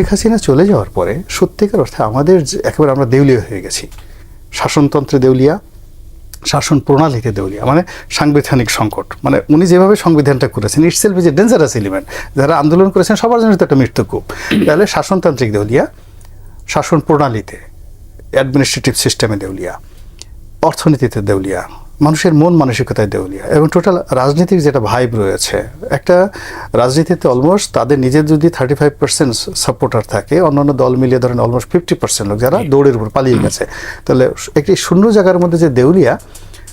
শেখ হাসিনা চলে যাওয়ার পরে সত্যিকার অর্থে আমাদের একেবারে আমরা দেউলিয়া হয়ে গেছি। শাসনতন্ত্রে দেউলিয়া, শাসন প্রণালীতে দেউলিয়া মানে সাংবিধানিক সংকট। মানে উনি যেভাবে সংবিধানটা করেছেন ইটসেলফ যে ডেঞ্জারাস এলিমেন্ট যারা আন্দোলন করেছেন, সবার জন্য তো একটা মৃত্যুকূপ তাহলে শাসনতান্ত্রিক দেউলিয়া, শাসন প্রণালীতে অ্যাডমিনিস্ট্রেটিভ সিস্টেমে দেউলিয়া, অর্থনীতিতে দেউলিয়া মানুষের মন মানসিকতায় দেউলিয়া। এবং টোটাল রাজনীতির যেটা ভাইব রয়েছে একটা রাজনীতিতে অলমোস্ট তাদের নিজের যদি থার্টি ফাইভ পার্সেন্ট সাপোর্টার থাকে অন্যান্য দল মিলিয়ে ধরেন অলমোস্ট ফিফটি পার্সেন্ট লোক যারা দৌড়ের উপর পালিয়ে গেছে। তাহলে একটি শূন্য জায়গার মধ্যে যে দেউলিয়া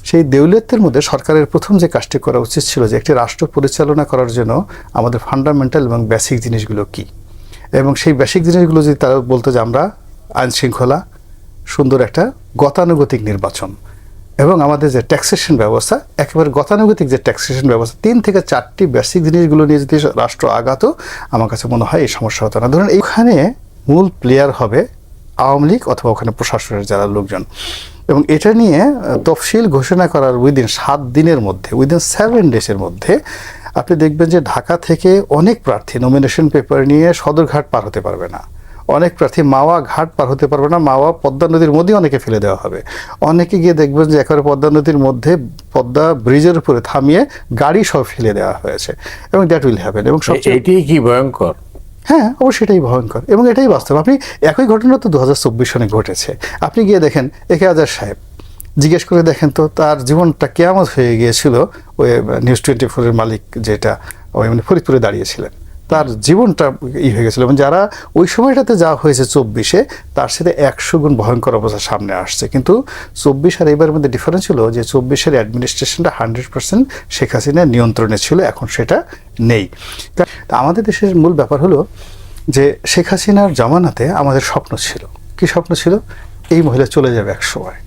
সেই দেউলিয়ত্বের মধ্যে সরকারের প্রথম যে কাজটি করা উচিত ছিল যে একটি রাষ্ট্র পরিচালনা করার জন্য আমাদের ফান্ডামেন্টাল এবং বেসিক জিনিসগুলো কী? এবং সেই বেসিক জিনিসগুলো যদি তারা বলতো যে আমরা আইন শৃঙ্খলা সুন্দর একটা গতানুগতিক নির্বাচন এবং আমাদের যে ট্যাক্সেশন ব্যবস্থা, একেবারে গতানুগতিক যে ট্যাক্সেশন ব্যবস্থা, তিন থেকে চারটি বেসিক জিনিসগুলো নিয়ে যদি রাষ্ট্র আগাতো, আমার কাছে মনে হয় এই সমস্যা হতো না। ধরুন, এখানে মূল প্লেয়ার হবে আওয়ামী লীগ অথবা ওখানে প্রশাসনের যারা লোকজন। এবং এটা নিয়ে তফসিল ঘোষণা করার উইদিন সাত দিনের মধ্যে উইদিন সেভেন ডেজের মধ্যে, আপনি দেখবেন যে ঢাকা থেকে অনেক প্রার্থী নমিনেশন পেপার নিয়ে সদরঘাট পার হতে পারবে না। অনেক প্রার্থী মাওয়া ঘাট পার হতে পারবে না মাওয়া পদ্মা নদীর মধ্যে অনেকে ফেলে দেওয়া হবে। অনেকে গিয়ে দেখবেন যে একেবারে পদ্মা নদীর মধ্যে পদ্মা ব্রিজের উপরে থামিয়ে গাড়ি সব ফেলে দেওয়া হয়েছে এবং দ্যাট উইল হ্যাপেন এবং সবচেয়ে এটাই কি ভয়ঙ্কর? হ্যাঁ অবশ্যই এটাই ভয়ঙ্কর এবং এটাই বাস্তব। আপনি একই ঘটনা তো দু হাজার চব্বিশ সনে ঘটেছে। আপনি গিয়ে দেখেন একে আজার সাহেব জিজ্ঞেস করে দেখেন তো তার জীবনটা কেয়ামত হয়ে গিয়েছিল ওই নিউজ টোয়েন্টি ফোরের মালিক যেটা ওই মানে ফরিদপুরে দাঁড়িয়েছিলেন। তার জীবনটা ই হয়ে গেছিল। এবং যারা ওই সময়টাতে যা হয়েছে চব্বিশে, তার সাথে একশো গুণ ভয়ঙ্কর অবস্থা সামনে আসছে। কিন্তু চব্বিশ আর এবার মধ্যে ডিফারেন্স ছিল যে চব্বিশের অ্যাডমিনিস্ট্রেশনটা হান্ড্রেড পার্সেন্ট শেখ হাসিনার নিয়ন্ত্রণে ছিল, এখন সেটা নেই। আমাদের দেশের মূল ব্যাপার হলো যে শেখ হাসিনার জামানাতে আমাদের স্বপ্ন ছিল। কি স্বপ্ন ছিল? এই মহিলা চলে যাবে এক সময়।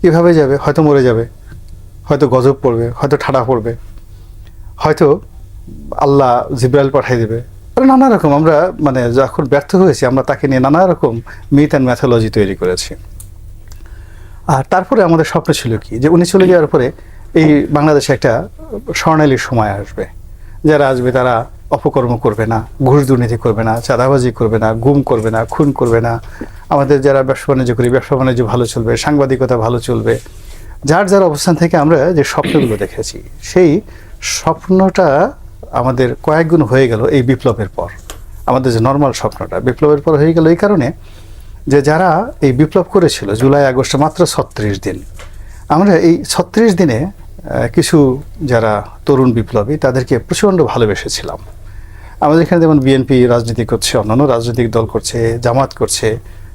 কীভাবে যাবে, হয়তো মরে যাবে, হয়তো গজব পড়বে, হয়তো ঠাডা পড়বে, হয়তো আল্লাহ জিব্রাইল পাঠিয়ে দেবে। নানা রকম, আমরা মানে যখন ব্যর্থ হয়েছি, আমরা তাকে নিয়ে নানা রকম মিথ অ্যান্ড ম্যাথোলজি তৈরি করেছি। আর তারপরে আমাদের স্বপ্ন ছিল কি? যে উনি চলে যাওয়ার পরে এই বাংলাদেশে একটা স্বর্ণালী সময় আসবে। যারা আসবে তারা অপকর্ম করবে না, ঘুষ দুর্নীতি করবে না, চাঁদাবাজি করবে না, গুম করবে না, খুন করবে না। আমাদের যারা ব্যবসা বাণিজ্য করি, ব্যবসা বাণিজ্য ভালো চলবে, সাংবাদিকতা ভালো চলবে। যার যার অবস্থান থেকে আমরা যে স্বপ্নগুলো দেখেছি, সেই স্বপ্নটা আমাদের কয়েক গুণ হয়ে গেল এই বিপ্লবের পর। আমাদের যে নর্মাল স্বপ্নটা, বিপ্লবের পর হয়ে গেল এই কারণে যে যারা এই বিপ্লব করেছিল, জুলাই, আগস্টে মাত্র ছত্রিশ দিন। আমরা এই ছত্রিশ দিনে কিছু যারা তরুণ বিপ্লবী, তাদেরকে প্রচণ্ড ভালোবেসেছিলাম। আমাদের এখানে যেমন বিএনপি রাজনীতি করছে, অন্যান্য রাজনৈতিক দল করছে, জামাত করছে,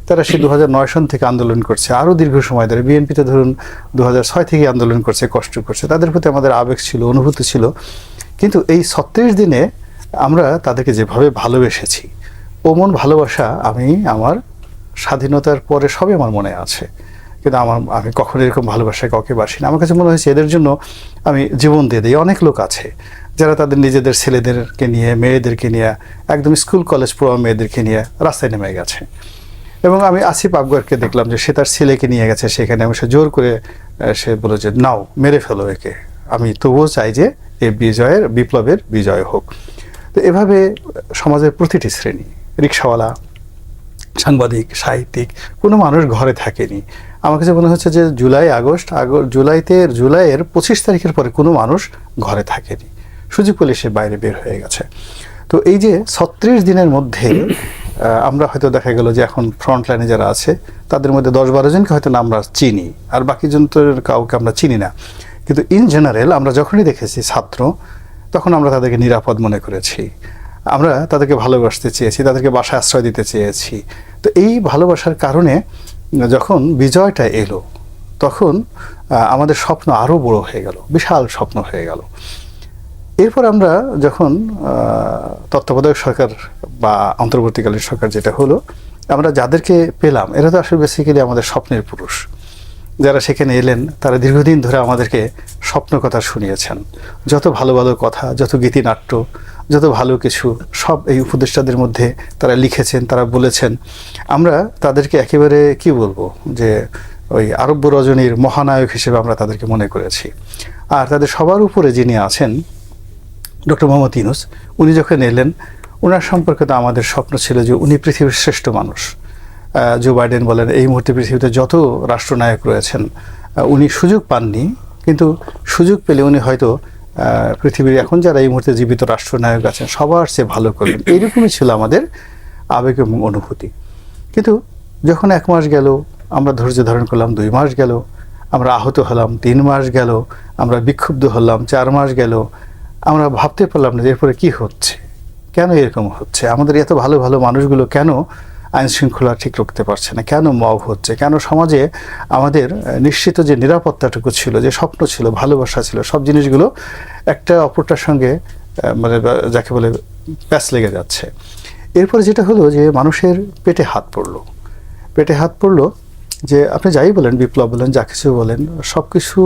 তারা সে দু হাজার নয় সন থেকে আন্দোলন করছে। আরও দীর্ঘ সময় ধরে বিএনপিতে ধরুন দু হাজার ছয় থেকে আন্দোলন করছে, কষ্ট করছে। তাদের প্রতি আমাদের আবেগ ছিল, অনুভূতি ছিল। কিন্তু এই ছত্রিশ দিনে আমরা তাদেরকে যেভাবে ভালোবেসেছি, ওমন ভালোবাসা আমি আমার স্বাধীনতার পরে সবই আমার মনে আছে। কিন্তু আমার, আমি কখনো এরকম ভালোবাসায় কাউকে বাসি না আমার কাছে মনে হয়েছে এদের জন্য আমি জীবন দিয়ে দিই। অনেক লোক আছে যারা তাদের নিজেদের ছেলেদেরকে নিয়ে, মেয়েদেরকে নিয়ে, একদম স্কুল, কলেজ পড়া মেয়েদেরকে নিয়ে রাস্তায় নেমে গেছে। এবং আমি আসিফ আফগারকে দেখলাম যে সে তার ছেলেকে নিয়ে গেছে, সেখানে আমি সে জোর করে সে বলে যে, নাও, মেরে ফেলো একে। আমি তবুও চাই যে এই বিজয়ের, বিপ্লবের বিজয় হোক। তো এভাবে সমাজের প্রতিটি শ্রেণি, রিক্সাওয়ালা, সাংবাদিক, সাহিত্যিক, কোনো মানুষ ঘরে থাকেনি। আমার কাছে মনে হচ্ছে যে জুলাই, আগস্ট আগস্ট জুলাইতে, জুলাইয়ের পঁচিশ তারিখের পরে কোনো মানুষ ঘরে থাকেনি। সুযোগ পেলে সে বাইরে বের হয়ে গেছে। তো এই যে ছত্রিশ দিনের মধ্যে আমরা হয়তো দেখা গেল যে এখন ফ্রন্ট লাইনে যারা আছে, তাদের মধ্যে দশ বারো জনকে হয়তো আমরা চিনি, আর বাকি জন তো কাউকে আমরা চিনি না। কিন্তু ইন জেনারেল আমরা যখনই দেখেছি ছাত্র, তখন আমরা তাদেরকে নিরাপদ মনে করেছি। আমরা তাদেরকে ভালোবাসতে চেয়েছি, তাদেরকে বাসায় আশ্রয় দিতে চেয়েছি। তো এই ভালোবাসার কারণে যখন বিজয়টা এলো, তখন আমাদের স্বপ্ন আরও বড় হয়ে গেল, বিশাল স্বপ্ন হয়ে গেল। এরপর আমরা যখন তত্ত্বাবধায়ক সরকার বা অন্তর্বর্তীকালীন সরকার যেটা হলো, আমরা যাদেরকে পেলাম, এরা তো আসলে বেসিক্যালি আমাদের স্বপ্নের পুরুষ। যারা সেখানে এলেন, তারা দীর্ঘদিন ধরে আমাদেরকে স্বপ্ন কথা শুনিয়েছেন। যত ভালো ভালো কথা, যত গীতিনাট্য, যত ভালো কিছু, সব এই উপদেষ্টাদের মধ্যে তারা লিখেছেন, তারা বলেছেন। আমরা তাদেরকে একেবারে কি বলব? যে ওই আরব্য রজনীর মহানায়ক হিসেবে আমরা তাদেরকে মনে করেছি। আর তাদের সবার উপরে যিনি আছেন, ডক্টর মোহাম্মদ ইউনুস, উনি যখন এলেন ওনার সম্পর্কে তো আমাদের স্বপ্ন ছিল যে উনি পৃথিবীর শ্রেষ্ঠ মানুষ। জো বাইডেন বলেন এই মুহূর্তে পৃথিবীতে যত রাষ্ট্রনায়ক রয়েছেন উনি সুযোগ পাননি কিন্তু সুযোগ পেলে উনি হয়তো পৃথিবীর এখন যারা এই মুহূর্তে জীবিত রাষ্ট্রনায়ক আছেন সবার চেয়ে ভালো করবেন। এইরকমই ছিল আমাদের আবেগ এবং অনুভূতি। কিন্তু যখন এক মাস গেল আমরা ধৈর্য ধারণ করলাম দুই মাস গেল আমরা আহত হলাম তিন মাস গেল আমরা বিক্ষুব্ধ হলাম চার মাস গেল আমরা ভাবতে পারলাম না যে এরপরে কি হচ্ছে কেন এরকম হচ্ছে আমাদের এত ভালো ভালো মানুষগুলো কেন আইন শৃঙ্খলা ঠিক রাখতে পারছে না। কেন মব হচ্ছে? কেন সমাজে আমাদের নিশ্চিত যে নিরাপত্তাটুকু ছিল, যে স্বপ্ন ছিল, ভালোবাসা ছিল, সব জিনিসগুলো একটা অপরটার সঙ্গে মানে যাকে বলে প্যাচ লেগে যাচ্ছে। এরপরে যেটা হলো যে মানুষের পেটে হাত পড়ল। পেটে হাত পড়ল যে আপনি যাই বলেন, বিপ্লব বলেন, যা কিছু বলেন, সব কিছু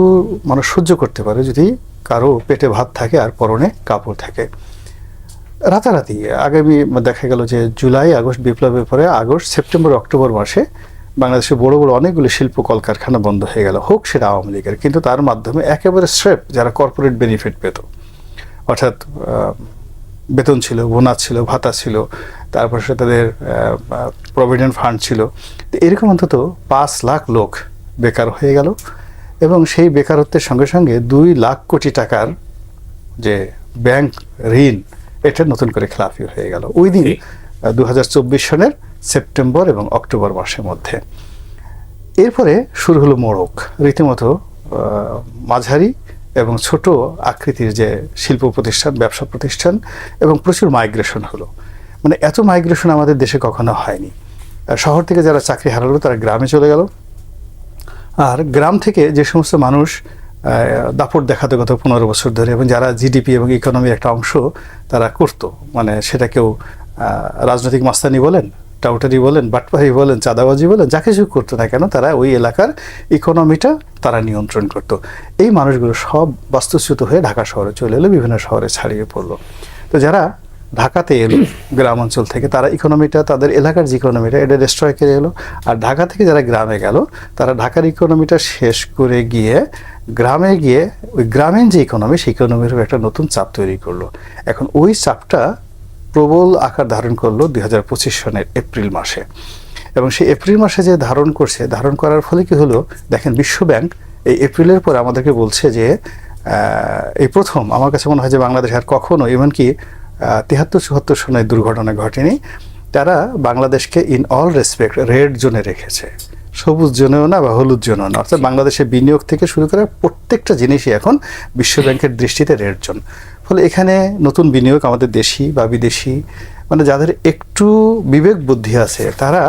মানুষ সহ্য করতে পারে যদি কারও পেটে ভাত থাকে আর পরনে কাপড় থাকে। রাতারাতি। আগামী দেখা গেল যে জুলাই, আগস্ট, বিপ্লবের পরে আগস্ট, সেপ্টেম্বর, অক্টোবর মাসে বাংলাদেশে বড় বড় অনেকগুলো শিল্প কলকারখানা বন্ধ হয়ে গেল, হোক সেটা আওয়ামী লীগের। কিন্তু তার মাধ্যমে একেবারে স্রেপ যারা কর্পোরেট বেনিফিট পেত, অর্থাৎ বেতন ছিল, বোনাস ছিল, ভাতা ছিল, তারপর সে তাদের প্রভিডেন্ট ফান্ড ছিল এরকম অন্তত পাঁচ লাখ লোক বেকার হয়ে গেল এবং সেই বেকারত্বের সঙ্গে সঙ্গে দুই লাখ কোটি টাকার যে ব্যাংক ঋণ এটা নতুন করে খেলাফি হয়ে গেল। ওই দিন। দু হাজার চব্বিশ সনের সেপ্টেম্বর এবং অক্টোবর মাসের মধ্যে। এরপরে শুরু হলো মোড়ক। রীতিমতো মাঝারি এবং ছোট আকৃতির যে শিল্প প্রতিষ্ঠান ব্যবসা প্রতিষ্ঠান এবং প্রচুর মাইগ্রেশন হলো। মানে এত মাইগ্রেশন আমাদের দেশে কখনো হয়নি। শহর থেকে যারা চাকরি হারালো তারা গ্রামে চলে গেল। আর গ্রাম থেকে যে সমস্ত মানুষ দাপট দেখাতে গত পনেরো বছর ধরে এবং যারা জিডিপি এবং ইকোনমির একটা অংশ, তারা করতো। মানে সেটা কেউ রাজনৈতিক মাস্তানি বলেন, টাউটারি বলেন, বাটপাহি বলেন, চাঁদাবাজি বলেন, যা কিছু করতো না কেন, তারা ওই এলাকার ইকোনমিটা তারা নিয়ন্ত্রণ করতো। এই মানুষগুলো সব বাস্তুচ্যুত হয়ে ঢাকা শহরে চলে এলো, বিভিন্ন শহরে ছাড়িয়ে পড়ল। তো যারা ঢাকাতে এলো গ্রাম অঞ্চল থেকে। তারা ইকোনমিটা তাদের এলাকার যে ইকোনমিটা এটা ডিস্ট্রয় করে এলো। আর ঢাকা থেকে যারা গ্রামে গেল, তারা ঢাকার ইকোনমিটা শেষ করে গিয়ে গ্রামে গিয়ে ওই গ্রামীণ যে ইকোনমি সেই ইকোনমির একটা নতুন চাপ তৈরি করল। এখন ওই চাপটা প্রবল আকার ধারণ করল দুই হাজার পঁচিশ সনের এপ্রিল মাসে। এবং সেই এপ্রিল মাসে যে ধারণ করছে, ধারণ করার ফলে কি হলো? দেখেন, বিশ্বব্যাংক এই এপ্রিলের পর আমাদেরকে বলছে যে এই প্রথম, আমার কাছে মনে হয় যে বাংলাদেশ আর কখনো এমনকি তিহাত্তর চুয়াত্তর সনের দুর্ঘটনা ঘটেনি। তারা বাংলাদেশকে ইন অল রেসপেক্ট রেড জোনে রেখেছে। সবুজ জোনেও না বা হলুদ জোনেও না। অর্থাৎ বাংলাদেশের বিনিয়োগ থেকে শুরু করে প্রত্যেকটা জিনিসই এখন বিশ্বব্যাংকের দৃষ্টিতে রেড জোন ফলে এখানে নতুন বিনিয়োগ আমাদের দেশি বা বিদেশি মানে যাদের একটু বিবেক বুদ্ধি আছে তারা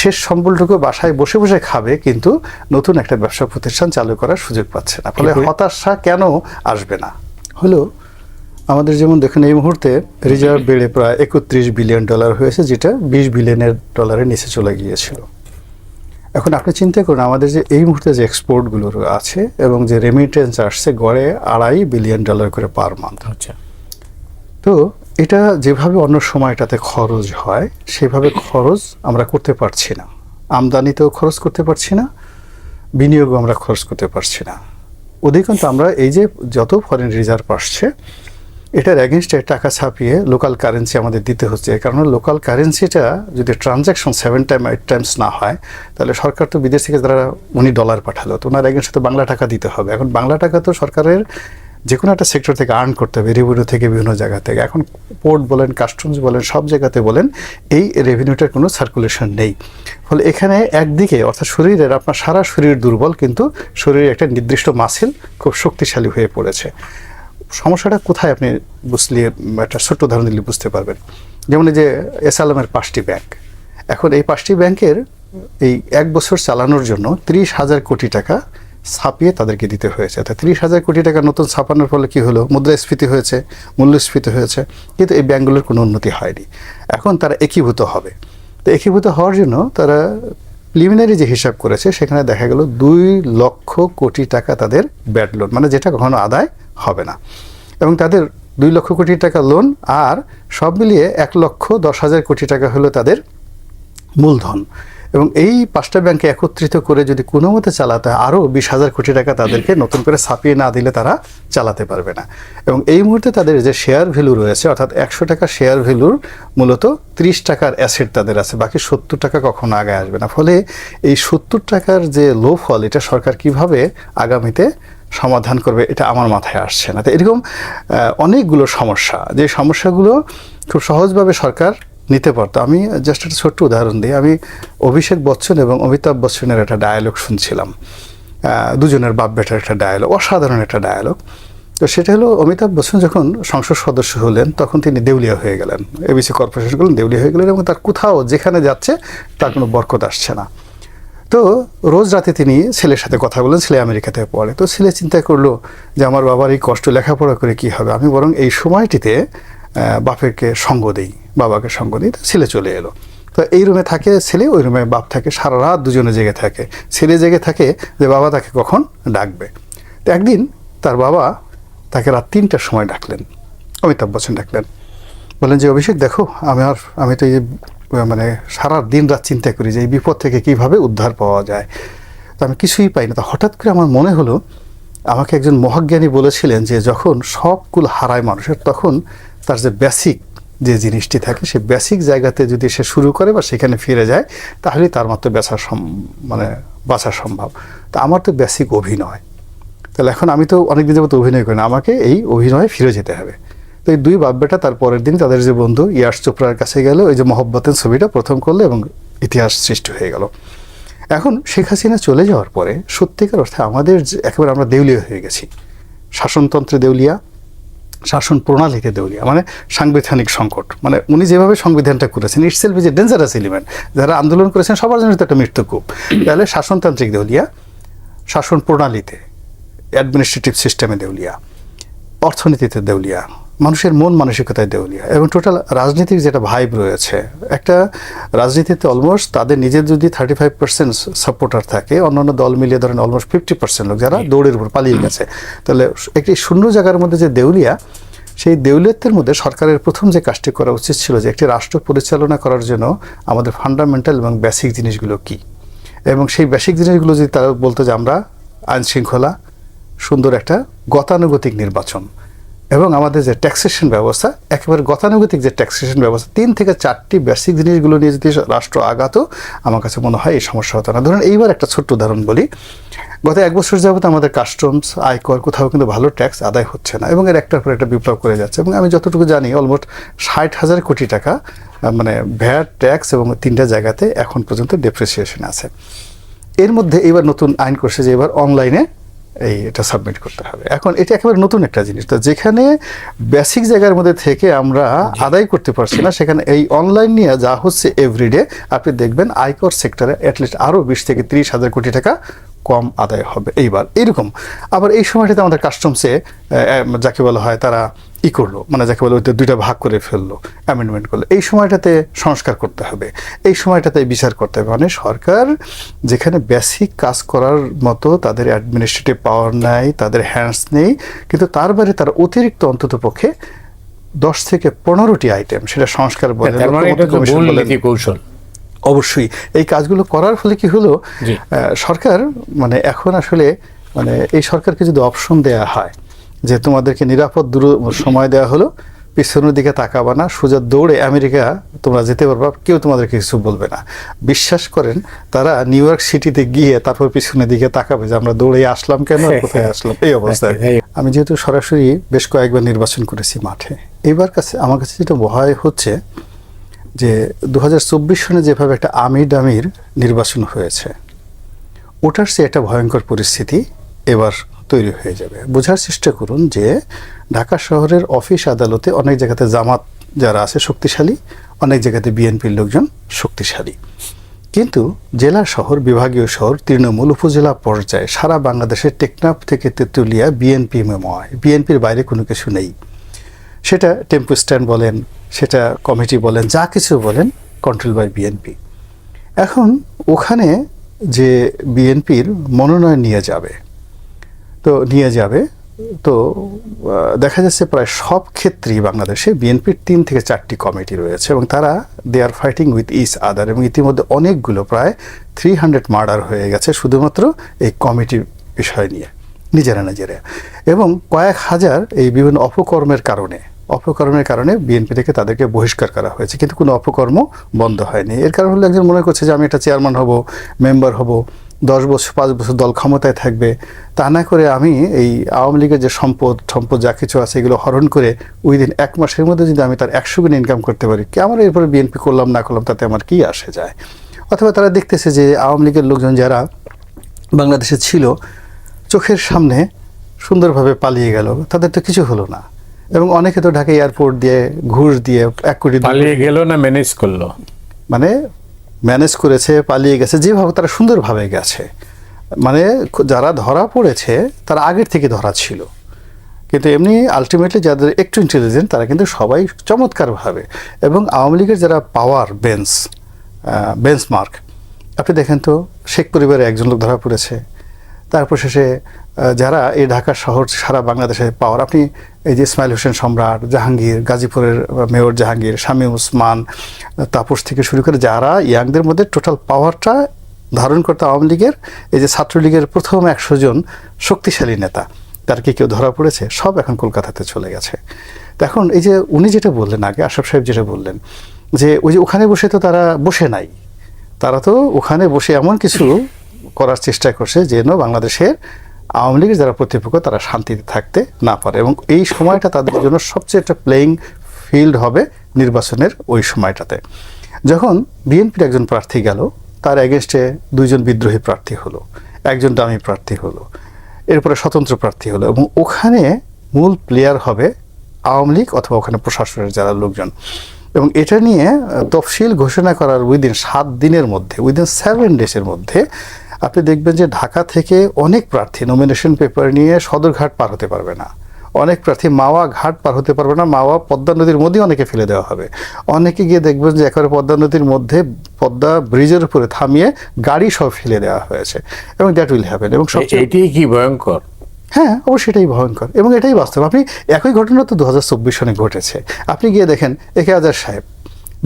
শেষ সম্বলটুকু বাসায় বসে বসে খাবে কিন্তু নতুন একটা ব্যবসা প্রতিষ্ঠান চালু করার সুযোগ পাচ্ছে না। ফলে হতাশা কেন আসবে না? হলো আমাদের যেমন দেখুন এই মুহূর্তে রিজার্ভ বেড়ে প্রায় একত্রিশ বিলিয়ন ডলার হয়েছে যেটা বিশ বিলিয়নের ডলারের নিচে চলে গিয়েছিল। এখন আপনি চিন্তা করুন আমাদের যে এই মুহূর্তে যে এক্সপোর্টগুলো আছে এবং যে রেমিটেন্স আসছে গড়ে আড়াই বিলিয়ন ডলার করে পার মান্থ আচ্ছা। তো এটা যেভাবে অন্য সময়টাতে খরচ হয় সেভাবে খরচ আমরা করতে পারছি না। আমদানিতেও খরচ করতে পারছি না বিনিয়োগও আমরা খরচ করতে পারছি না। অধিকাংশ আমরা এই যে যত ফরেন রিজার্ভ আসছে এটার অ্যাগেনস্টে টাকা ছাপিয়ে লোকাল কারেন্সি আমাদের দিতে হচ্ছে। কারণ লোকাল কারেন্সিটা যদি transaction seven time eight times না হয়, তাহলে সরকার তো বিদেশ থেকে যারা উনি ডলার পাঠালো, তো ওনার অ্যাগেনস্টে তো বাংলা টাকা দিতে হবে। এখন বাংলা টাকা তো সরকারের যে কোনো একটা সেক্টর থেকে আর্ন করতে হবে রেভিনিউ থেকে বিভিন্ন জায়গা থেকে। এখন পোর্ট বলেন কাস্টমস বলেন, সব জায়গাতে বলেন, এই রেভিনিউটার কোনো সার্কুলেশন নেই। ফলে এখানে একদিকে অর্থাৎ শরীরের, আপনার সারা শরীর দুর্বল, কিন্তু শরীরে একটা নির্দিষ্ট মাসেল খুব শক্তিশালী হয়ে পড়েছে। সমস্যাটা কোথায় আপনি বুঝলে একটা ছোট্ট উদাহরণ দিলে বুঝতে পারবেন। যেমন যে এসালামের পাঁচটি ব্যাংক এখন এই পাঁচটি ব্যাংকের এই এক বছর চালানোর জন্য ত্রিশ হাজার কোটি টাকা ছাপিয়ে তাদেরকে দিতে হয়েছে। অর্থাৎ ত্রিশ হাজার কোটি টাকা নতুন ছাপানোর ফলে কি হলো? মুদ্রাস্ফীতি হয়েছে, মূল্যস্ফীতি হয়েছে, কিন্তু এই ব্যাংকগুলোর কোনো উন্নতি হয়নি। এখন তারা একীভূত হবে। তো একীভূত হওয়ার জন্য তারা প্রিলিমিনারি যে হিসাব করেছে, সেখানে দেখা গেল দুই লক্ষ কোটি টাকা তাদের ব্যাড লোন মানে যেটা কখনো আদায় হবে না। এবং তাদের দুই লক্ষ কোটি টাকা লোন আর সব মিলিয়ে এক লক্ষ দশ হাজার কোটি টাকা হলো তাদের মূলধন। এবং এই পাঁচটা ব্যাংকে একত্রিত করে যদি কোনো মতে চালাতে হয়, আরও বিশ হাজার কোটি টাকা তাদেরকে নতুন করে ছাপিয়ে না দিলে তারা চালাতে পারবে না। এবং এই মুহূর্তে তাদের যে শেয়ার ভ্যালু রয়েছে, অর্থাৎ একশো টাকা শেয়ার ভ্যালুর মূলত ত্রিশ টাকার অ্যাসেট তাদের আছে, বাকি সত্তর টাকা কখনো আগে আসবে না। ফলে এই সত্তর টাকার যে লো ফল এটা সরকার কীভাবে আগামীতে সমাধান করবে, এটা আমার মাথায় আসছে না। তো এরকম অনেকগুলো সমস্যা। যে সমস্যাগুলো খুব সহজভাবে সরকার নিতে পারতো। আমি জাস্ট একটা ছোট্ট উদাহরণ দিই। আমি অভিষেক বচ্চন এবং অমিতাভ বচ্চনের একটা ডায়ালগ শুনছিলাম। দুজনের বাপ বেটার একটা ডায়ালগ অসাধারণ একটা ডায়ালগ তো সেটা হলো, অমিতাভ বচ্চন যখন সংসদ সদস্য হলেন, তখন তিনি দেউলিয়া হয়ে গেলেন। এবিসি কর্পোরেশন করলেন, দেউলিয়া হয়ে গেলেন এবং তার কোথাও যেখানে যাচ্ছে, তার কোনো বরকত আসছে না। তো রোজ রাতে তিনি ছেলের সাথে কথা বলেন, ছেলে আমেরিকাতে পড়ে। তো ছেলে চিন্তা করল যে আমার বাবার এই কষ্ট লেখাপড়া করে কি হবে? আমি বরং এই সময়টিতে বাপেরকে সঙ্গ দিই, বাবাকে সঙ্গ দিই। তো ছেলে চলে এলো। তো এই রুমে থাকে ছেলে, ওই রুমে বাপ থাকে, সারা রাত দুজনে জেগে থাকে। ছেলে জেগে থাকে যে বাবা তাকে কখন ডাকবে। তো একদিন তার বাবা তাকে রাত তিনটার সময় ডাকলেন। অমিতাভ বচ্চন ডাকলেন। বলেন যে, অভিষেক, দেখো, আমি আর, আমি তো এই মানে সারা দিন রাত চিন্তা করি যে এই বিপদ থেকে কীভাবে উদ্ধার পাওয়া যায়। তো আমি কিছুই পাই না। তো হঠাৎ করে আমার মনে হলো, আমাকে একজন মহাজ্ঞানী বলেছিলেন যে যখন সব কুল হারায় মানুষের, তখন তার যে বেসিক যে জিনিসটি থাকে, সে বেসিক জায়গাতে যদি সে শুরু করে বা সেখানে ফিরে যায়, তাহলেই তার মাত্র বেচা মানে বাঁচা সম্ভব। তা আমার তো বেসিক অভিনয়। তাহলে এখন আমি তো অনেক দিন যাবত অভিনয় করি না। আমাকে এই অভিনয়ে ফিরে যেতে হবে। তো এই দুই বাপ বেটা তার পরের দিন তাদের যে বন্ধু ইয়াস চোপড়ার কাছে গেল ওই যে মহব্বতের ছবিটা প্রথম করল এবং ইতিহাস সৃষ্টি হয়ে গেল। এখন শেখ হাসিনা চলে যাওয়ার পরে সত্যিকার অর্থে আমাদের একেবারে আমরা দেউলিয়া হয়ে গেছি। শাসনতন্ত্রে দেউলিয়া, শাসন প্রণালীতে দেউলিয়া মানে সাংবিধানিক সংকট। মানে উনি যেভাবে সংবিধানটা করেছেন itself is a dangerous element যারা আন্দোলন করেছেন, সবার জন্য তো একটা মৃত্যুকূপ তাহলে শাসনতান্ত্রিক দেউলিয়া, শাসন প্রণালীতে অ্যাডমিনিস্ট্রেটিভ সিস্টেমে দেউলিয়া। অর্থনীতিতে দেউলিয়া মানুষের মন মানসিকতায় দেউলিয়া এবং টোটাল রাজনীতির যেটা ভাইব রয়েছে একটা রাজনীতিতে অলমোস্ট তাদের নিজের যদি থার্টি ফাইভ পার্সেন্ট সাপোর্টার থাকে অন্যান্য দল মিলিয়ে ধরেন অলমোস্ট ফিফটি পার্সেন্ট লোক যারা দৌড়ের উপর পালিয়ে গেছে। তাহলে একটি শূন্য জায়গার মধ্যে যে দেউলিয়া সেই দেউলিয়াতের মধ্যে সরকারের প্রথম যে কাজটি করা উচিত ছিল যে একটি রাষ্ট্র পরিচালনা করার জন্য আমাদের ফান্ডামেন্টাল এবং বেসিক জিনিসগুলো কী? এবং সেই বেসিক জিনিসগুলো যদি তারা বলতো যে আমরা আইন শৃঙ্খলা সুন্দর একটা গতানুগতিক নির্বাচন। এবং আমাদের যে ট্যাক্সেশন ব্যবস্থা, একেবারে গতানুগতিক যে ট্যাক্সেশন ব্যবস্থা, তিন থেকে চারটি বেসিক জিনিসগুলো নিয়ে যদি রাষ্ট্র আগাতো, আমার কাছে মনে হয় এই সমস্যা হতো না। ধরুন এইবার একটা ছোট্ট উদাহরণ বলি। গত এক বছর যাবত আমাদের কাস্টমস আয়কর কোথাও কিন্তু ভালো ট্যাক্স আদায় হচ্ছে না এবং এর একটার পর একটা বিপ্লব করে যাচ্ছে। এবং আমি যতটুকু জানি অলমোস্ট ষাট হাজার কোটি টাকা মানে ভ্যাট ট্যাক্স এবং তিনটা জায়গাতে এখন পর্যন্ত ডেপ্রিসিয়েশন আছে। এর মধ্যে এবার নতুন আইন করছে যে এবার অনলাইনে এই এটা সাবমিট করতে হবে। এখন এটা একেবারে নতুন একটা জিনিস। তো যেখানে বেসিক জায়গার মধ্যে থেকে আমরা আদায় করতে পারছি না সেখানে এই অনলাইন নিয়ে যা হচ্ছে এভরিডে আপনি দেখবেন আয়কর সেক্টরে অ্যাটলিস্ট আরও বিশ থেকে তিরিশ হাজার কোটি টাকা কম আদায় হবে। এইবার এরকম। আবার এই সময়টাতে আমাদের কাস্টমসে যাকে বলা হয় তারা ই করল মানে যাকে বলে ওইটা দুইটা ভাগ করে ফেলল অ্যামেন্ডমেন্ট করল। এই সময়টাতে সংস্কার করতে হবে এই সময়টাতে বিচার করতে হবে। মানে সরকার যেখানে বেসিক কাজ করার মতো তাদের অ্যাডমিনিস্ট্রেটিভ পাওয়ার নাই তাদের হ্যান্ডস নেই কিন্তু তার বাইরে তার অতিরিক্ত অন্তত পক্ষে দশ থেকে পনেরোটি আইটেম সেটা সংস্কার বলেন তার মানে কৌশল। অবশ্যই এই কাজগুলো করার ফলে কি হলো আহ, সরকার মানে এখন আসলে মানে এই সরকারকে যদি অপশন দেয়া হয় যে তোমাদেরকে নিরাপদ দূর সময় দেওয়া হলো পিছনের দিকে তাকাবা না সোজা দৌড়ে আমেরিকা তোমরা যেতে পারবা কেউ তোমাদেরকে কিছু বলবে না। বিশ্বাস করেন তারা নিউ ইয়র্ক সিটিতে গিয়ে তারপর পিছনের দিকে তাকাবে যে আমরা দৌড়ে আসলাম কেন কোথায় আসলাম এই অবস্থায় আমি যেহেতু সরাসরি বেশ কয়েকবার নির্বাচন করেছি মাঠে। এবার কাছে আমার কাছে যেটা ভয় হচ্ছে যে দু হাজার চব্বিশ সনে যেভাবে একটা আমির ডামির নির্বাচন হয়েছে ওটার সে একটা ভয়ঙ্কর পরিস্থিতি এবার তৈরি হয়ে যাবে। বোঝার চেষ্টা করুন যে ঢাকা শহরের অফিস আদালতে অনেক জায়গাতে জামাত যারা আছে শক্তিশালী, অনেক জায়গাতে বিএনপির লোকজন শক্তিশালী। কিন্তু জেলা শহর, বিভাগীয় শহর, তৃণমূল উপজেলা পর্যায়ে সারা বাংলাদেশের টেকনাফ থেকে তেঁতুলিয়া বিএনপি মেময় বিএনপির বাইরে কোনো কিছু নেই। সেটা টেম্পো স্ট্যান্ড বলেন, সেটা কমিটি বলেন, যা কিছু বলেন কন্ট্রোল বাই বিএনপি। এখন ওখানে যে বিএনপির মনোনয়ন নিয়ে যাবে তো নিয়ে যাবে। তো দেখা যাচ্ছে প্রায় সব ক্ষেত্রেই বাংলাদেশে বিএনপির তিন থেকে চারটি কমিটি রয়েছে এবং তারা they are fighting with each other এবং ইতিমধ্যে অনেকগুলো প্রায় থ্রি হান্ড্রেড মার্ডার হয়ে গেছে শুধুমাত্র এই কমিটির বিষয় নিয়ে, নিজেরা নিজেরা। এবং কয়েক হাজার এই বিভিন্ন অপকর্মের কারণে অপকর্মের কারণে বিএনপি থেকে তাদেরকে বহিষ্কার করা হয়েছে, কিন্তু কোনো অপকর্ম বন্ধ হয়নি। এর কারণ হলো একজন মনে করছে যে আমি একটা চেয়ারম্যান হব মেম্বার হব। দশ বছর পাঁচ বছর দল ক্ষমতায় থাকবে তা না করে আমি এই আওয়ামী লীগের যে সম্পদ সম্পদ যা কিছু আছে এগুলো হরণ করে উইদিন এক মাসের মধ্যে যদি আমি তার একশো গুণ ইনকাম করতে পারি কি আমার এরপরে বিএনপি করলাম না করলাম তাতে আমার কি আসে যায়? অথবা তারা দেখতেছে যে আওয়ামী লীগের লোকজন যারা বাংলাদেশে ছিল চোখের সামনে সুন্দরভাবে পালিয়ে গেল তাদের তো কিছু হলো না। এবং অনেকে তো ঢাকা এয়ারপোর্ট দিয়ে ঘুষ দিয়ে এক কোটি পালিয়ে গেল না ম্যানেজ করল? মানে ম্যানেজ করেছে, পালিয়ে গেছে, যেভাবে তারা সুন্দরভাবে গেছে। মানে যারা ধরা পড়েছে, তারা আগের থেকে ধরা ছিল। কিন্তু এমনি আলটিমেটলি যাদের একটু ইন্টেলিজেন্ট তারা কিন্তু সবাই চমৎকারভাবে। এবং আওয়ামী লীগের যারা পাওয়ার বেঞ্চ বেঞ্চ মার্ক আপনি দেখেন তো, শেখ পরিবারে একজন লোক ধরা পড়েছে। তারপর শেষে যারা এই ঢাকা শহর সারা বাংলাদেশে পাওয়ার, আপনি এই যে ইসমাইল হোসেন সম্রাট, জাহাঙ্গীর, গাজীপুরের মেয়র জাহাঙ্গীর, শামীম উসমান, তাপস থেকে শুরু করে যারা ইয়াংদের মধ্যে টোটাল পাওয়ারটা ধারণ করতে আওয়ামী লীগের, এই যে ছাত্রলীগের প্রথম একশো জন শক্তিশালী নেতা, তার কি কেউ ধরা পড়েছে? সব এখন কলকাতাতে চলে গেছে। তো এখন এই যে উনি যেটা বললেন আগে, আশরাফ সাহেব যেটা বললেন, যে ওই যে ওখানে বসে তো তারা বসে নাই, তারা তো ওখানে বসে এমন কিছু করার চেষ্টা করছে যেন বাংলাদেশের আওয়ামী লীগের যারা প্রতিপক্ষ, তারা শান্তিতে থাকতে না পারে এবং এই সময়টা তাদের জন্য সবচেয়ে একটা প্লেয়িং ফিল্ড হবে নির্বাচনের ওই সময়টাতে। যখন বিএনপির একজন প্রার্থী গেল, তার এগেনস্টে দুইজন বিদ্রোহী প্রার্থী হলো, একজন দামি প্রার্থী হলো, এরপরে স্বতন্ত্র প্রার্থী হলো এবং ওখানে মূল প্লেয়ার হবে আওয়ামী লীগ অথবা ওখানে প্রশাসনের যারা লোকজন। এবং এটা নিয়ে তফসিল ঘোষণা করার উইদিন সাত দিনের মধ্যে উইদিন সেভেন ডেজের মধ্যে আপনি দেখবেন যে ঢাকা থেকে অনেক প্রার্থী নমিনেশন পেপার নিয়ে সদরঘাট পার হতে পারবে না। অনেক প্রার্থী মাওয়া ঘাট পার হতে পারবে না মাওয়া পদ্মা নদীর মধ্যে অনেকে ফেলে দেওয়া হবে। অনেকে গিয়ে দেখবেন যে একেবারে পদ্মা নদীর মধ্যে পদ্মা ব্রিজের উপরে থামিয়ে গাড়ি সব ফেলে দেওয়া হয়েছে এবং দ্যাট উইল হ্যাপেন এবং সবচেয়ে এটাই কি ভয়ঙ্কর? হ্যাঁ অবশ্যই এটাই ভয়ঙ্কর এবং এটাই বাস্তব। আপনি একই ঘটনা তো দু হাজার চব্বিশ সনে ঘটেছে। আপনি গিয়ে দেখেন একে আজার সাহেব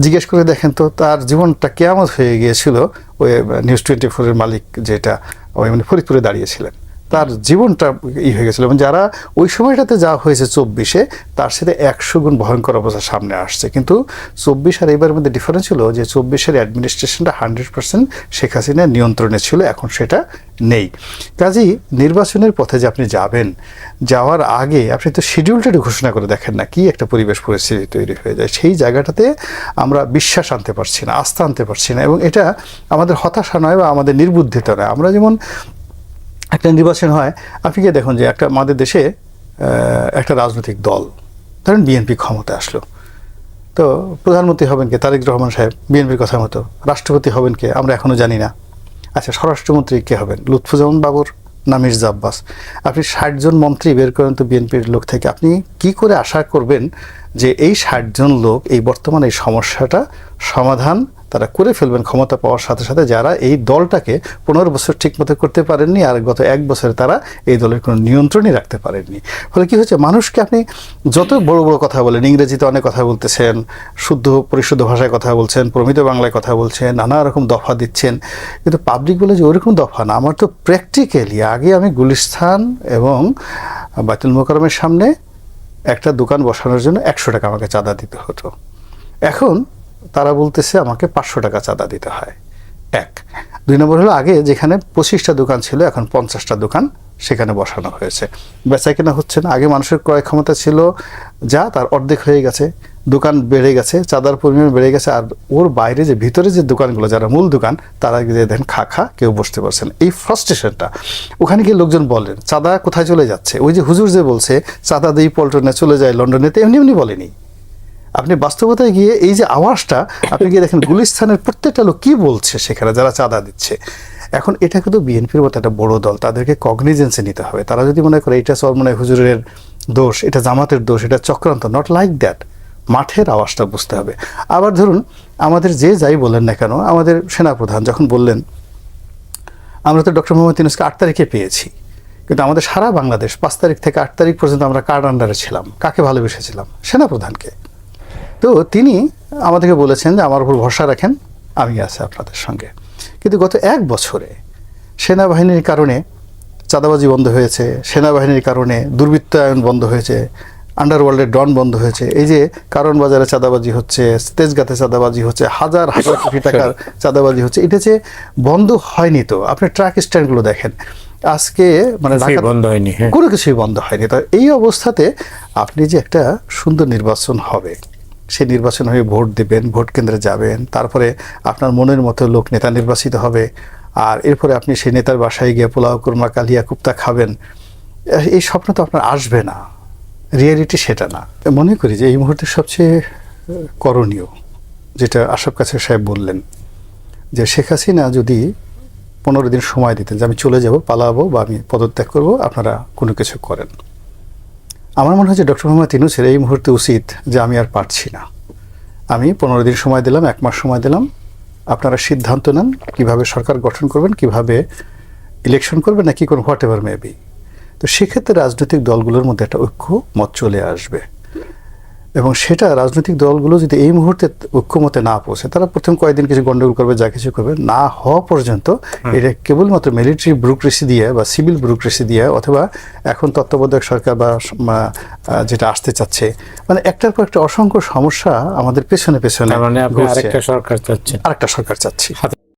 জিজ্ঞেস করে দেখেন তো তার জীবনটা কেমন হয়ে গিয়েছিল? ওই নিউজ টোয়েন্টি ফোরের মালিক যেটা, ওই মানে ফরিদপুরে দাঁড়িয়েছিলেন। তার জীবনটা ই হয়ে গেছিল। এবং যারা ওই সময়টাতে যা হয়েছে চব্বিশে, তার সাথে একশো গুণ ভয়ঙ্কর অবস্থা সামনে আসছে। কিন্তু চব্বিশ আর এবার মধ্যে ডিফারেন্স ছিল যে চব্বিশের অ্যাডমিনিস্ট্রেশনটা হান্ড্রেড পার্সেন্ট শেখ হাসিনার নিয়ন্ত্রণে ছিল, এখন সেটা নেই। কাজেই নির্বাচনের পথে যে আপনি যাবেন, যাওয়ার আগে আপনি তো শিডিউলটা একটু ঘোষণা করে দেখেন না, কি একটা পরিবেশ পরিস্থিতি তৈরি হয়ে যায়। সেই জায়গাটাতে আমরা বিশ্বাস আনতে পারছি না, আস্থা আনতে পারছি না। এবং এটা আমাদের হতাশা নয় বা আমাদের নির্বুদ্ধিতা নয়। আমরা যেমন একটা নির্বাচন হয়, আপনি কি দেখুন যে একটা আমাদের দেশে একটা রাজনৈতিক দল, ধরেন বিএনপি ক্ষমতায় আসলো। তো প্রধানমন্ত্রী হবেন কে? তারেক রহমান সাহেব, বিএনপির কথা মতো। রাষ্ট্রপতি হবেন কে? আমরা এখনও জানি না। আচ্ছা স্বরাষ্ট্রমন্ত্রী কে হবেন? লুৎফুজামান বাবুর না মির্জা আব্বাস? আপনি ষাটজন মন্ত্রী বের করেন তো বিএনপির লোক থেকে। আপনি কি করে আশা করবেন যে এই ষাটজন লোক এই বর্তমান এই সমস্যাটা সমাধান তারা করে ফেলবেন ক্ষমতা পাওয়ার সাথে সাথে যারা এই দলটাকে পনেরো বছর ঠিকমতো করতে পারেননি আর গত এক বছরে তারা এই দলের কোনো নিয়ন্ত্রণই রাখতে পারেননি। ফলে কি হচ্ছে মানুষকে আপনি যত বড় বড় কথা বলেন, ইংরেজিতে অনেক কথা বলতেছেন, শুদ্ধ, পরিশুদ্ধ ভাষায় কথা বলছেন, প্রমিত বাংলায় কথা বলছেন, নানা রকম দফা দিচ্ছেন, কিন্তু পাবলিক বলে যে ওরকম দফা না। আমার তো প্র্যাকটিক্যালি আগে আমি গুলিস্তান এবং বাতুল মোকারমের সামনে একটা দোকান বসানোর জন্য একশো টাকা আমাকে চাঁদা দিতে হতো। এখন তারা বলতেছে, আমাকে পাঁচশো টাকা চাঁদা দিতে হয়। এক। দুই নম্বর হলো, আগে যেখানে পঁচিশটা দোকান ছিল, এখন পঞ্চাশটা দোকান সেখানে বসানো হয়েছে। বেচা কেনা হচ্ছে না। আগে মানুষের ক্রয় ক্ষমতা ছিল যা, তার অর্ধেক হয়ে গেছে। দোকান বেড়ে গেছে, চাঁদার পরিমাণ বেড়ে গেছে, আর ওর বাইরে যে ভিতরে যে দোকানগুলো, যারা মূল দোকান, তারা গিয়ে দেখেন খা খা, কেউ বসতে পারছেন এই ফ্রাস্ট্রেশনটা, ওখানে গিয়ে লোকজন বলেন, চাঁদা কোথায় চলে যাচ্ছে? ওই যে হুজুর যে বলছে, চাঁদা দিই পল্টনে চলে যায় লন্ডনে, তো এমনি এমনি বলেনি। আপনি বাস্তবতায় গিয়ে এই যে আওয়াজটা, আপনি গিয়ে দেখেন গুলিস্তানের প্রত্যেকটা লোক কি বলছে সেখানে, যারা চাঁদা দিচ্ছে। এখন এটা কিন্তু বিএনপির মতো একটা বড় দল, তাদেরকে কগনিজেন্সে নিতে হবে। তারা যদি মনে করে এটা সরমনে হুজুরের দোষ, এটা জামাতের দোষ, এটা চক্রান্ত নট লাইক দ্যাট মাঠের আওয়াজটা বুঝতে হবে। আবার ধরুন, আমাদের যে যাই বলেন না কেন, আমাদের সেনাপ্রধান যখন বললেন, আমরা তো ডক্টর মোহাম্মদ ইউনুসকে আট তারিখে পেয়েছি, কিন্তু আমাদের সারা বাংলাদেশ পাঁচ তারিখ থেকে আট তারিখ পর্যন্ত আমরা কার্ড আন্ডারে ছিলাম? কাকে ভালোবেসেছিলাম? সেনাপ্রধানকে। তো তিনি আমাদেরকে বলেছেন যে আমার উপর ভরসা রাখেন আমি আছি আপনাদের সঙ্গে। কিন্তু গত এক বছরে সেনাবাহিনীর কারণে চাঁদাবাজি বন্ধ হয়েছে সেনাবাহিনীর কারণে দুর্বৃত্তায়ন বন্ধ হয়েছে আন্ডারওয়ার্ল্ডের ডন বন্ধ হয়েছে। এই যে কারণ বাজারে চাঁদাবাজি হচ্ছে তেজগাতে চাঁদাবাজি হচ্ছে হাজার হাজার কোটি টাকার চাঁদাবাজি হচ্ছে এটা যে বন্ধ হয়নি তো আপনি ট্রাক স্ট্যান্ডগুলো দেখেন। আজকে মানে বন্ধ হয়নি হ্যাঁ। কোনো কিছুই বন্ধ হয়নি। তো এই অবস্থাতে আপনি যে একটা সুন্দর নির্বাচন হবে সেই নির্বাচন হয়ে ভোট দেবেন, ভোট কেন্দ্রে যাবেন, তারপরে আপনার মনের মতো লোক নেতা নির্বাচিত হবে, আর এরপরে আপনি সেই নেতার বাসায় গিয়ে পোলাও, কুরমা, কালিয়া, কুপ্তা খাবেন, এই স্বপ্ন তো আপনার আসবে না রিয়েলিটি সেটা না। মনে করি যে এই মুহূর্তে সবচেয়ে করণীয়, যেটা আশাফ কাছের সাহেব বললেন, যে শেখ হাসিনা যদি পনেরো দিন সময় দিতেন যে আমি চলে যাব, পালাবো বা আমি পদত্যাগ করব, আপনারা কোনো কিছু করেন। আমার মনে হয় যে ডক্টর মোহাম্মদ ইনুসের এই মুহূর্তে উচিত যে আমি আর পারছি না। আমি পনেরো দিন সময় দিলাম, এক মাস সময় দিলাম। আপনারা সিদ্ধান্ত নেন কীভাবে সরকার গঠন করবেন, কীভাবে ইলেকশন করবেন, নাকি কোনো হোয়াট এভার মেবি তো সেক্ষেত্রে রাজনৈতিক দলগুলোর মধ্যে একটা ঐক্য মত চলে আসবে। এবং সেটা রাজনৈতিক দলগুলো যদি এই মুহূর্তে ঐক্যমতে না পৌঁছে তারা প্রথম কয়েকদিন কিছু গন্ডগোল করবে যা কিছু করবে না হওয়া পর্যন্ত এটা কেবলমাত্র মিলিটারি ব্যুরোক্রেসি দিয়ে বা সিভিল ব্যুরোক্রেসি দিয়ে অথবা এখন তত্ত্বাবধায়ক সরকার বা যেটা আসতে চাচ্ছে মানে একটার পর একটা অসংখ্য সমস্যা আমাদের পেছনে পেছনে মানে। আরেকটা সরকার চাচ্ছেন। আরেকটা সরকার চাচ্ছি।